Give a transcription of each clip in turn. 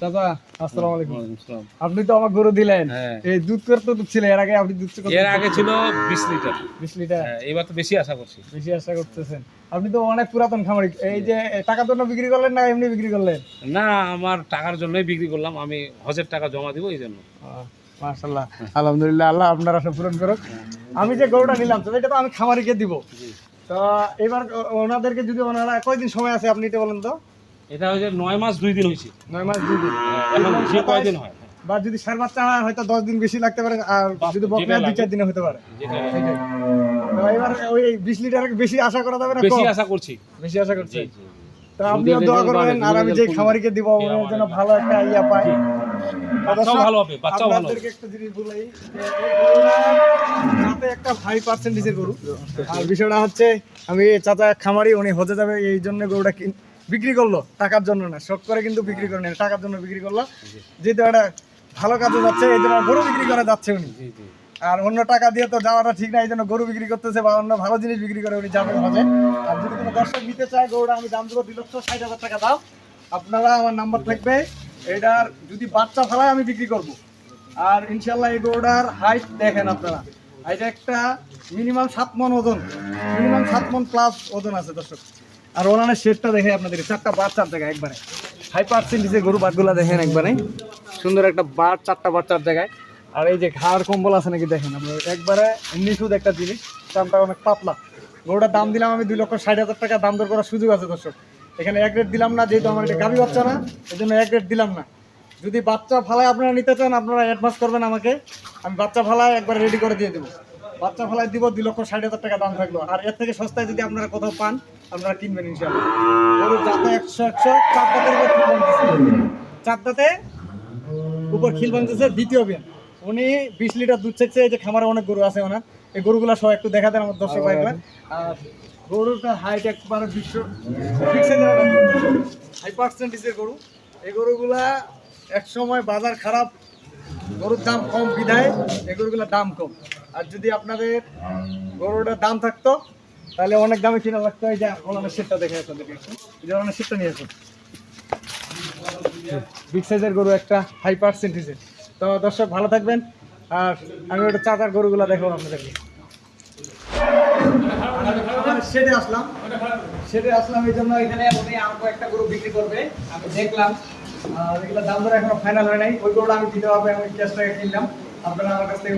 চাচা আসসালামু আলাইকুম। আপনি তো আমার গরু দিলেন। হ্যাঁ। এই দুধ করে দুধ ছিল এর আগে আপনি দুধ এর আগে ছিল বিশ লিটার। বিশ লিটার? হ্যাঁ, এবার তো বেশি আশা করছি। বেশি আশা করতেছেন। আপনি তো অনেক পুরাতন খামারি। এই যে টাকার জন্য বিক্রি করলেন না এমনি বিক্রি করলেন? না আমার টাকার জন্যই বিক্রি করলাম। আমি হজের টাকা জমা দিব এই জন্য। আলহামদুলিল্লাহ আল্লাহ আপনার আশা পূরণ করুক। আমি যে গরুটা নিলাম তো এটা তো আমি খামারিকে দিব। তো এবার ওনাদেরকে যদি ওনারা কয়দিন সময় আছে আপনি এটা বলেন তো? এটা হয়েছে নয় মাস দুই দিন হয়েছে। নয় মাস দুই দিন। কয়দিন হয় বা যদি সার বাচ্চা হয় হয়তো দশ দিন বেশি লাগতে পারে আর যদি বকনা দুই চার দিনে হতে পারে। এবার ওই বিশ লিটার বেশি আশা করা যাবে না বেশি আশা করছি। বেশি আশা করছি। তো আপনিও দোয়া করবেন আর আমি যে খামারিকে দিব ওনার জন্য ভালো একটা ইয়া পাই বাচ্চাও ভালো হবে বাচ্চাও ভালো আপনাদেরকে একটা জিনিস বলাই যে এই গরুটা যাতে একটা হাই পার্সেন্টেজের গরু। আর বিষয়টা হচ্ছে আমি চাচা খামারি উনি হতে যাবে এই জন্য গরুটা বিক্রি করল টাকার জন্য না শখ করে কিন্তু বিক্রি করে টাকার জন্য বিক্রি করল। যেহেতু একটা ভালো কাজে যাচ্ছে এই জন্য গরু বিক্রি করে যাচ্ছে উনি। আর অন্য টাকা দিয়ে তো যাওয়াটা ঠিক না, এই জন্য গরু বিক্রি করতেছে বা অন্য ভালো জিনিস বিক্রি করে উনি যাবেন হবে আর যদি কোনো দর্শক নিতে চায়, গরুটা আমি দাম দেবো দুই লক্ষ ষাট হাজার টাকা দাও আপনারা আমার নাম্বার থাকবে। এটার যদি বাচ্চা ফেলায় আমি বিক্রি করব। আর ইনশাল্লাহ এই গরুটার হাইট দেখেন আপনারা। এটা একটা মিনিমাম সাত মন ওজন। মিনিমাম সাত মন প্লাস ওজন আছে দর্শক। আর ওনার শেডটা দেখে আপনাদের। চারটা বার চার জায়গায় একবারে। হাই পার্সেন্টেজের গরু বাটগুলা দেখেন একবারে। সুন্দর একটা বার, চারটা বার চার জায়গায়। আর এই যে ঘাড় কম্বল আছে নাকি দেখেন আপনার একবারে নিখুঁত একটা জিনিস, দামটা অনেক পাতলা। গরুটার দাম দিলাম আমি দুই লক্ষ ষাট হাজার টাকা, দাম দর করার সুযোগ আছে দর্শক। এখানে এক রেট দিলাম না, যেহেতু আমার এটা গাভী বাচ্চা না এই জন্য এক রেট দিলাম না। যদি বাচ্চা ফালায় আপনারা নিতে চান, আপনারা অ্যাডভান্স করবেন আমাকে। আমি বাচ্চা ফালায় একবার রেডি করে দিয়ে দেবো। বাচ্চা ফালায় দিব দুই লক্ষ ষাট হাজার টাকা দাম থাকল। আর এর থেকে সস্তায় যদি আপনারা কোথাও পান, আপনারা কিনবেন যাতে একশো একশো, চার দাঁতের উপর খিল বানতেছে। চার দাঁতে উপর খিল দ্বিতীয় বিয়ান। উনি বিশ লিটার দুধ চেয়েছে এই যে খামারে অনেক গরু আছে ওনার। এই গরুগুলো সব একটু দেখা দেন আমার দর্শক ভাইরা আর গরুটা হাইট একবারে বিশ্ব হাই পার্সেন্টেজের গরু। এই গরুগুলা এক সময় বাজার খারাপ গরুর দাম কম বিধায় এই গরুগুলোর দাম কম। আর যদি আপনাদের গরুটার দাম থাকতো তাহলে অনেক দামে কিনা লাগতো। এই যে ওনার সেটটা দেখে একটু এই যে ওনার সেটটা নিয়ে আসুন। বিগ সাইজের গরু একটা হাই পার্সেন্টেজের তো দর্শক ভালো থাকবেন। আর আমি ওটা চাচার গরুগুলো দেখো আপনাদেরকে। সেটে আসলাম। সেটে আসলাম এই জন্য এখানে উনি আর কয়েকটা গরু বিক্রি করবে। আমি দেখলাম। এগুলো দাম দর এখনও ফাইনাল হয় নাই। ওই গরুটা আমি দিতে পারব আমি ক্যাশ টাকা কিনলাম। আপনারা আমার কাছ থেকে।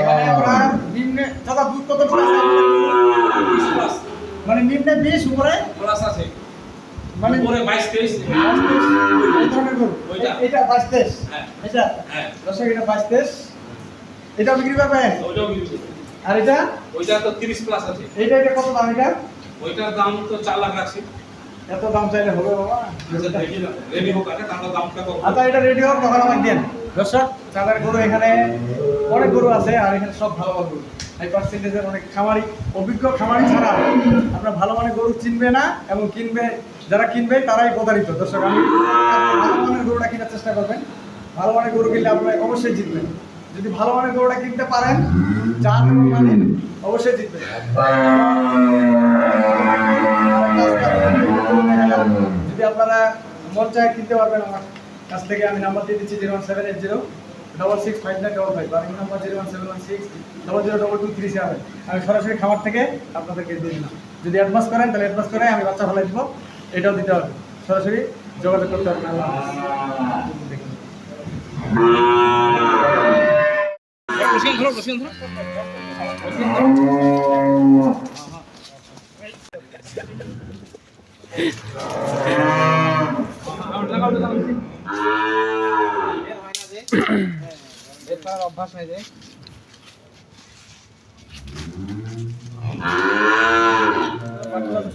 এখানে আমরা নিম্নে দাদা দুধ? মানে নিম্নে বিশ উপরে? প্লাস আছে। মানে উপরে বাইশ তেইশ এই ধরনের গরু। ওইটা? এ- এটা বাইশ তেইশ। হ্যাঁ। এটা হ্যাঁ। দর্শক এটা বাইশ তেইশ। এটা বিক্রি করবেন ওইটাও বিক্রি আর এটা? ওইটা তো তিরিশ প্লাস আছে। এটা এটা কত দাম এটা? ওইটার দাম তো চার লাখ আছে। এত দাম চাইলে হবে বাবা। রেডি হোক আগে তাহলে দামটা কত? আচ্ছা এটা রেডি হোক তখন আমাকে দেন। দর্শক চাঁদার গরু এখানে। অনেক গরু আছে আর এখানে সব ভালো ভালো গরু। হাই পার্সেন্টেজের অনেক খামারি, অভিজ্ঞ খামারি ছাড়া আপনার ভালো মানের গরু চিনবে না এবং কিনবে, যারা কিনবে তারাই প্রতারিত। দর্শক, আমি ভালো মানের গরুটা কেনার চেষ্টা করবেন। ভালো মানের গরু কিনলে আপনারা অবশ্যই জিতবেন। যদি ভালো মানের গরুটা কিনতে পারেন চান অবশ্যই জিতবেন। যদি আপনারা মন চায় কিনতে পারবেন আমার কাছ থেকে, আমি নাম্বার দিয়ে দিচ্ছি zero one seven eight zero. Double six five nine double five আর এই number zero one seven one six double zero double two three seven আমি সরাসরি খাবার থেকে আপনাদেরকে দিয়ে দিলাম। যদি অ্যাডভান্স করেন, তাহলে অ্যাডভান্স করে আমি বাচ্চা ফেলাই দিব। এটাও দিতে হবে। সরাসরি যোগাযোগ করতে হবে। আল্লাহ ধরো অভ্যাস নাই যে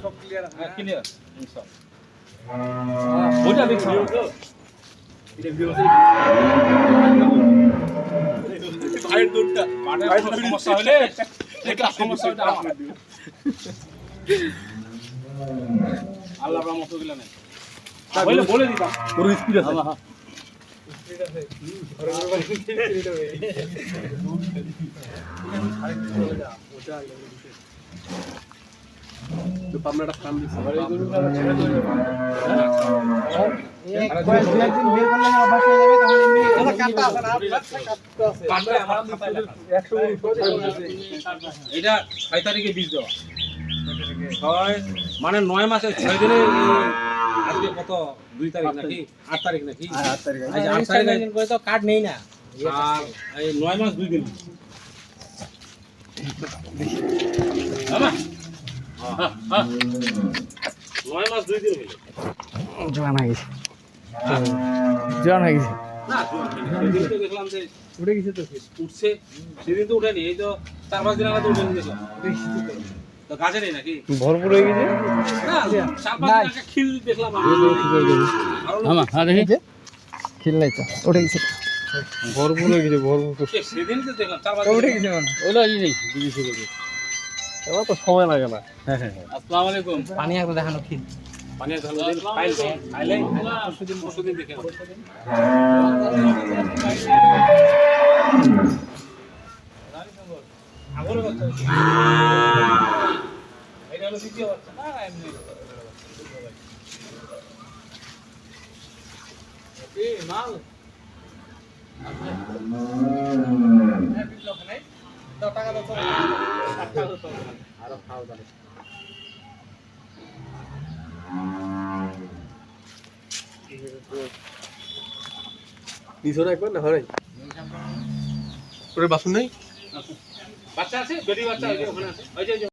সব ক্লিয়ার হ্যাঁ ক্লিয়ার ওইটা দেখছি পাটের কোনো সমস্যা হলে এটা সমস্যা হলে আমার আল্লাহ রহমত গেলে নেই বলে দিতাম। পুরো স্পিড আছে। তো পাবনাটা ফার্ম দিচ্ছে এটা ছয় তারিখে বীজ দেওয়া। ছয় মানে নয় মাসে ছয় দিনে আজকে কত? দুই তারিখ নাকি? আট তারিখ নাকি? আট তারিখ। আজ আট তারিখ। করে তো কার্ড নেই না। আর এই নয় মাস দুই দিন। বাবা। নয় মাস দুই দিন হইল জোয়ান হয়ে গেছে। জোয়ান হয়ে গেছে। উঠে গেছে তো। উঠছে। সেদিন তো উঠেনি। এই তো চার পাঁচ দিন আগে তো উঠেনি দেখলাম। তো গাছে নেই নাকি? ভরপুর হয়ে গেছে? না খিল দেখলাম আমি। আরও লোক খিল নাই তো উঠে গেছে। ভরপুর হয়ে গেছে ভরপুর সেদিন তো দেখলাম চার পাঁচ উঠে গেছে মানে। ওটা ই নেই দিদি শুরু এবার তো সময় লাগে না। আসসালামু আলাইকুম। পানি একবার দেখানো খিল। পানি দিন পরশুদিন পরশুদিন দেখে নাও। আঙুলের বাচ্চা হচ্ছে। এটা হলো দ্বিতীয় বাচ্চা। না না, এমনি। এই মাল। টাকা দাও তো। আরও খাও তাহলে। নিচরে একবার না হরে ওরে বাসন নেই? বাচ্চা আছে? বেটি বাচ্চা ওখানে আছে? ওই যে।